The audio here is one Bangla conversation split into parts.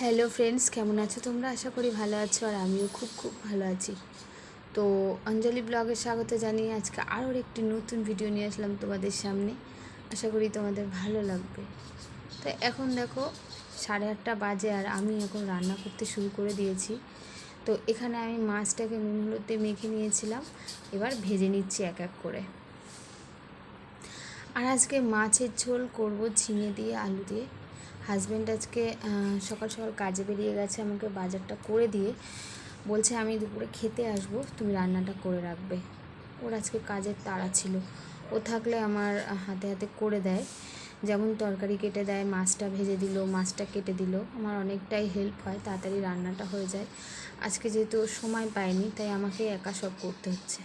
হ্যালো ফ্রেন্ডস কেমন আছো তোমরা? আশা করি ভালো আছো আর আমিও খুব খুব ভালো আছি। তো অঞ্জলি ব্লগে স্বাগত জানিয়ে আজকে আরও একটি নতুন ভিডিও নিয়ে আসলাম তোমাদের সামনে। আশা করি তোমাদের ভালো লাগবে। তো এখন দেখো, সাড়ে আটটা বাজে আর আমি এখন রান্না করতে শুরু করে দিয়েছি। তো এখানে আমি মাছটাকে হলুদে মেখে নিয়েছিলাম। এবার ভেজে নিচ্ছি এক এক করে। আর আজকে মাছের ঝোল করব ঝিঙে দিয়ে, আলু দিয়ে। হাজব্যান্ড আজকে সকাল সকাল কাজে বেরিয়ে গেছে, আমাকে বাজারটা করে দিয়ে বলছে, আমি দুপুরে খেতে আসব, তুমি রান্নাটা করে রাখবে। ওর আজকে কাজের তাড়া ছিল। ও থাকলে আমার হাতে হাতে করে দেয়। যেমন তরকারি কেটে দেয়, মাছটা ভেজে দিল, মাছটা কেটে দিল। আমার অনেকটাই হেল্প হয়, তাড়াতাড়ি রান্নাটা হয়ে যায়। আজকে যেহেতু সময় পাইনি তাই আমাকে একা সব করতে হচ্ছে।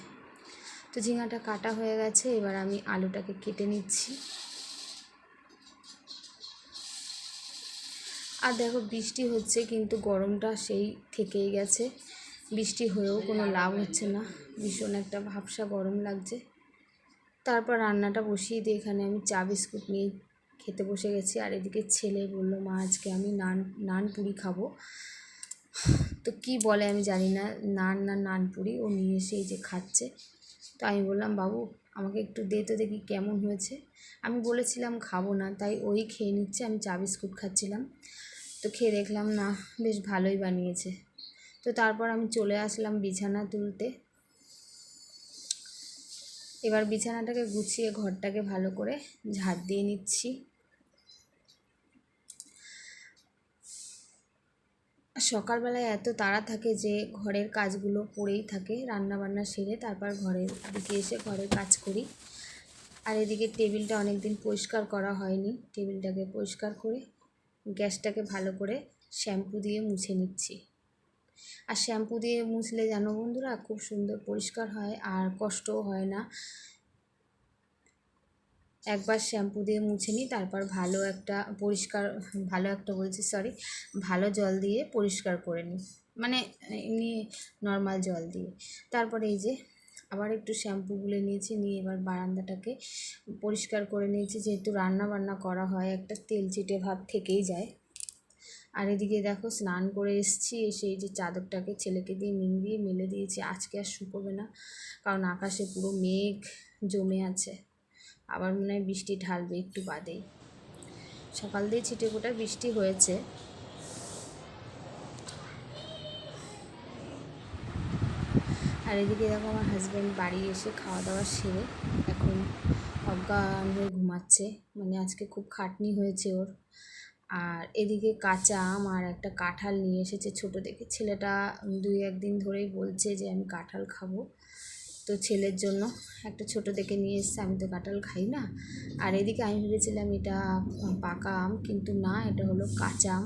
তো ঝিঙাটা কাটা হয়ে গেছে, এবার আমি আলুটাকে কেটে নিচ্ছি। আর দেখো বৃষ্টি হচ্ছে কিন্তু গরমটা সেই থেকেই গেছে। বৃষ্টি হয়েও কোনো লাভ হচ্ছে না। ভীষণ একটা ভাবসা গরম লাগছে। তারপর রান্নাটা বসিয়ে দিয়ে এখানে আমি চা বিস্কুট নিয়ে খেতে বসে গেছি। আর এদিকে ছেলে বলল, মা, আজকে আমি নান নান পুরি খাব। তো কি বলে আমি জানি না, নান না নান পুরি। ও নিয়ে এসে এই যে খাচ্ছে। তো আমি বললাম, বাবু, আমাকে একটু দে তো দেখি কেমন হয়েছে। আমি বলেছিলাম, খাব না। তাই ওই খেয়ে নিচ্ছে। আমি চা বিস্কুট খাচ্ছিলাম। তো খেয়ে দেখলাম, না, বেশ ভালোই বানিয়েছে। তো তারপর আমি চলে আসলাম বিছানা তুলতে। এবার বিছানাটাকে গুছিয়ে ঘরটাকে ভালো করে ঝাড় দিয়ে নিচ্ছি। সকালবেলায় এত তাড়া থাকে যে ঘরের কাজগুলো পড়েই থাকে রান্না বান্না সেরে তারপর ঘরের দিকে এসে ঘরের কাজ করি। আর এদিকে টেবিলটা অনেক দিন পরিষ্কার করা হয়নি, টেবিলটাকে পরিষ্কার করে গ্যাসটাকে ভালো করে শ্যাম্পু দিয়ে মুছে নিচ্ছি। আর শ্যাম্পু দিয়ে মুছলে জানো বন্ধুরা, খুব সুন্দর পরিষ্কার হয় আর কষ্টও হয় না। একবার শ্যাম্পু দিয়ে মুছে নিই, তারপর ভালো একটা পরিষ্কার, ভালো একটা বলছি সরি ভালো জল দিয়ে পরিষ্কার করে নিই। মানে এমনি নর্মাল জল দিয়ে। তারপরে এই যে আবার একটু শ্যাম্পু গুলে নিয়েছি, নিয়ে এবার বারান্দাটাকে পরিষ্কার করে নিয়েছি। যেহেতু রান্না বান্না করা হয়, একটা তেল চিটে ভাব থেকেই যায়। আর এদিকে দেখো স্নান করে এসছি, এসে এই যে চাদরটাকে ছেলেকে দিয়ে মিন দিয়ে মেলে দিয়েছি। আজকে আর শুকোবে না, কারণ আকাশে পুরো মেঘ জমে আছে। আবার মনে হয় বৃষ্টি ঢালবে একটু বাদেই। সকাল দিয়ে ছিটে ফোটা বৃষ্টি হয়েছে। আর এদিকে দেখো আমার হাজব্যান্ড বাড়ি এসে খাওয়া দাওয়া সেরে এখন অজ্ঞান হয়ে ঘুমাচ্ছে। মানে আজকে খুব খাটনি হয়েছে ওর। আর এদিকে কাঁচা আম আর একটা কাঁঠাল নিয়ে এসেছে ছোটো দেখে ছেলেটা দুই একদিন ধরেই বলছে যে, আমি কাঁঠাল খাব তো ছেলের জন্য। একটা ছোট দেখে নিয়ে এসছে, আমি তো কাঁঠাল খাই না। আর এদিকে আমি ভেবেছিলাম এটা পাকা আম, কিন্তু না, এটা হলো কাঁচা আম।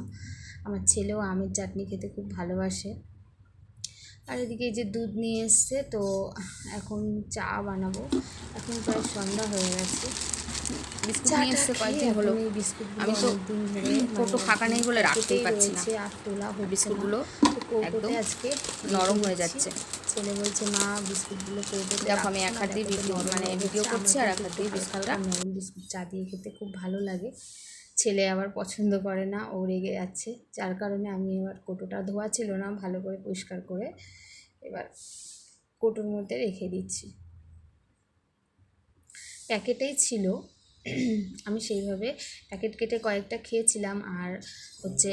আমার ছেলেও আমের চাটনি খেতে খুব ভালোবাসে। আর এদিকে এই যে দুধ নিয়ে এসছে তো এখন চা বানাবো। এখন প্রায় সন্ধ্যা হয়ে গেছে। বিস্কুট নিয়ে এসছে কয়েকদিন হলো। আমি তো কৌটো ফাঁকা নেই বলে রাখতেই পারছি না। আর তোলা হচ্ছে বিস্কুটগুলো একদম আজকে নরম হয়ে যাচ্ছে। ছেলে বলছে মা বিস্কুটগুলো কৌটোতে দেখো আমি এক হাত দিয়ে মানে ভিডিও করছি আর এক হাত দিয়ে বিস্কুটটা। নরম বিস্কুট চা দিয়ে খেতে খুব ভালো লাগে। ছেলে আবার পছন্দ করে না, ও রেগে যাচ্ছে। যার কারণে আমি এবার কোটোটা ধোয়া ছিল না, ভালো করে পরিষ্কার করে এবার কোটোর মধ্যে রেখে দিচ্ছি। প্যাকেটেই ছিল। আমি সেইভাবে প্যাকেট কেটে কয়েকটা খেয়েছিলাম আর হচ্ছে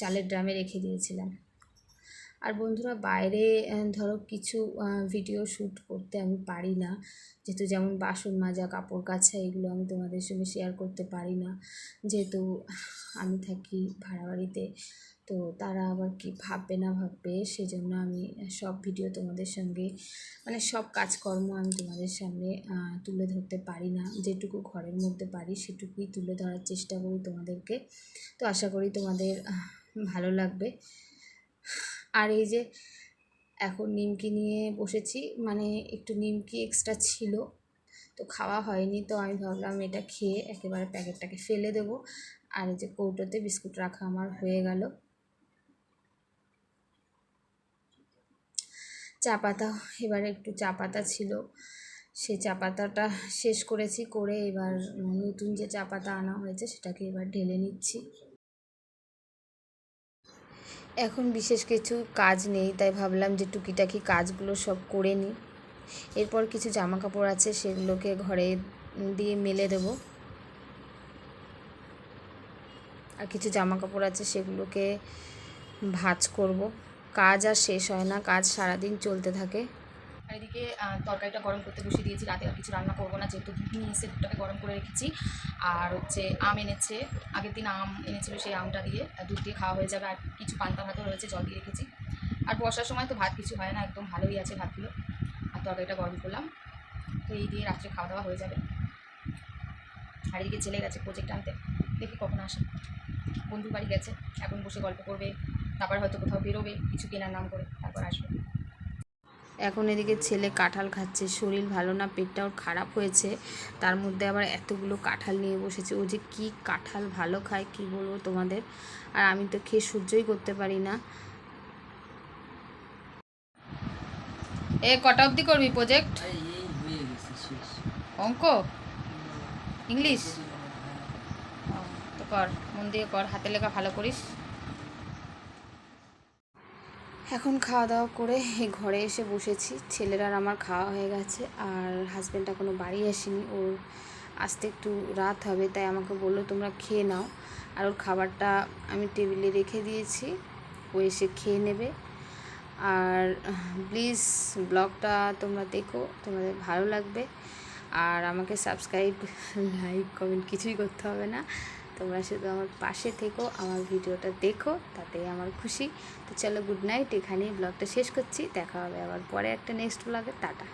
চালের ড্রামে রেখে দিয়েছিলাম। আর বন্ধুরা বাইরে ধরো কিছু ভিডিও শ্যুট করতে আমি পারি না। যেহেতু যেমন বাসন মাজা, কাপড় কাছা এগুলো আমি তোমাদের সঙ্গে শেয়ার করতে পারি না। যেহেতু আমি থাকি ভাড়া বাড়িতে তো তারা আবার কি ভাববে না ভাববে, সেজন্য আমি সব ভিডিও তোমাদের সঙ্গে মানে সব কাজকর্ম আমি তোমাদের সামনে তুলে ধরতে পারি না। যেটুকু ঘরের মধ্যে পারি, সেটুকুই তুলে ধরার চেষ্টা করি তোমাদেরকে। তো আশা করি তোমাদের ভালো লাগবে। আর এই যে এখন নিমকি নিয়ে বসেছি মানে একটু নিমকি এক্সট্রা ছিল, তো খাওয়া হয়নি, তো আমি ভাবলাম এটা খেয়ে একেবারে প্যাকেটটাকে ফেলে দেবো। আর এই যে কৌটোতে বিস্কুট রাখা আমার হয়ে গেল। চা পাতা, এবারে একটু চা পাতা ছিল সেই চা পাতাটা শেষ করেছি, করে এবার নতুন যে চা পাতা আনা হয়েছে, সেটাকে এবার ঢেলে নিচ্ছি। এখন বিশেষ কিছু কাজ নেই, তাই ভাবলাম যে টুকিটাকি কাজগুলো সব করে নিই। এরপর কিছু জামা কাপড় আছে, সেগুলোকে ঘরে দিয়ে মেলে দেবো। আর কিছু জামা কাপড় আছে, সেগুলোকে ভাঁজ করব। কাজ আর শেষ হয় না, কাজ সারাদিন চলতে থাকে। আর এদিকে তরকারিটা গরম করতে বসিয়ে দিয়েছি, রাতে আর কিছু রান্না করব না, যেহেতু দুধ নিয়ে এসে দুধটাকে গরম করে রেখেছি। আর হচ্ছে আম এনেছে, আগের দিন আম এনেছিল সেই আমটা দিয়ে দুধ দিয়ে খাওয়া হয়ে যাবে, আর কিছু পান্তা ভাতও রয়েছে, জল দিয়ে রেখেছি। আর বর্ষার সময় তো ভাত কিছু হয় না, একদম ভালোই আছে ভাতগুলো। আর তরকারিটা গরম করলাম, তো এই দিয়ে রাত্রে খাওয়া দাওয়া হয়ে যাবে। আর এদিকে ছেলে গেছে প্রজেক্ট আনতে, দেখি কখন আসে। বন্ধুর বাড়ি গেছে, এখন বসে গল্প করবে, তারপর হয়তো কোথাও বেরোবে, কিছু কেনার নাম করে, তারপর আসবে। এখন এদিকে ছেলে কাঁঠাল খাচ্ছে শরীর ভালো না পেটটা ওর খারাপ হয়েছে। তার মধ্যে আবার এতগুলো কাঁঠাল নিয়ে বসেছে। ও যে কী কাঁঠাল ভালো খায় কী বলব তোমাদের? আর আমি তো খেয়ে সহ্যই করতে পারি না। এ কটা অবধি করবি প্রজেক্ট অঙ্ক? ইংলিশ তো কর মন দিয়ে কর হাতে লেখা ভালো করিস। এখন খাওয়া দাওয়া করে ঘরে এসে বসেছি। ছেলের আমার খাওয়া হয়ে গেছে আর হাজব্যান্ড এখনও বাড়ি আসেনি। ওর আসতে একটু রাত হবে, তাই আমাকে বলল, তোমরা খেয়ে নাও। আর ওর খাবারটা আমি টেবিলে রেখে দিয়েছি। ও এসে খেয়ে নেবে। আর প্লিজ ব্লগটা তোমরা দেখো, তোমাদের ভালো লাগবে। আর আমাকে সাবস্ক্রাইব লাইক কমেন্ট কিছুই করতে হবে না। তোমরা শুধু আমার পাশে থেকো, আমার ভিডিওটা দেখো, তাতেই আমার খুশি। তো চলো গুড নাইট এখানেই ব্লগটা শেষ করছি। দেখা হবে আবার পরে একটা নেক্সট ব্লগে টাটা।